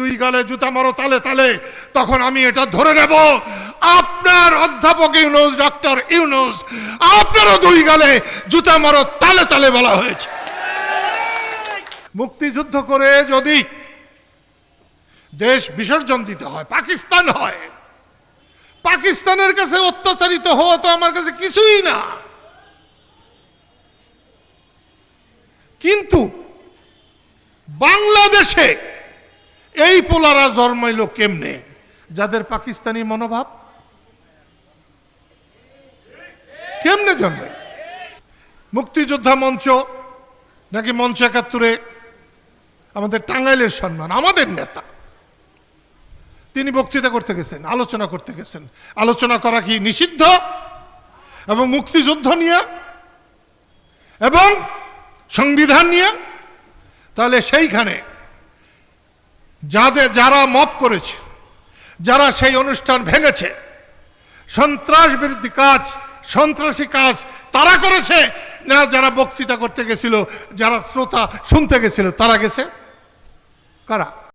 দুই গালে জুতা মারো তালে তালে, তখন আমি এটা ধরে নেব। আপনার অধ্যাপক ইউনুস ডক্টর ইউনুস, আপনারও দুই গালে জুতা মারো তালে তালে বলা হয়েছে। মুক্তিযুদ্ধ করে যদি দেশ বিসর্জন দিতে হয়, পাকিস্তান হয়, পাকিস্তানের কাছে অত্যাচারিত হওয়া তো আমার কাছে কিছুই না। কিন্তু বাংলাদেশে এই পোলারা জন্মাইল কেমনে? যাদের পাকিস্তানি মনোভাব? কেমনে জন্মে মুক্তিযোদ্ধা মঞ্চ নাকি মঞ্চ একাত্তরে আমাদের টাঙ্গাইলের সম্মান, আমাদের নেতা। তিনি বক্তৃতা করতে গেছেন, আলোচনা করতে গেছেন। আলোচনা করা কি নিষিদ্ধ? এবং মুক্তিযুদ্ধ নিয়ে? এবং সংবিধান নিয়ে? তাহলে সেইখানে যাদের যারা মত করেছে, যারা সেই অনুষ্ঠান ভেঙেছে, সন্ত্রাস বিরোধী কাজ, সন্ত্রাসী কাজ তারা করেছে, না যারা বক্তৃতা করতে গেছিল, যারা শ্রোতা শুনতে গেছিল, তারা গেছে? কারা?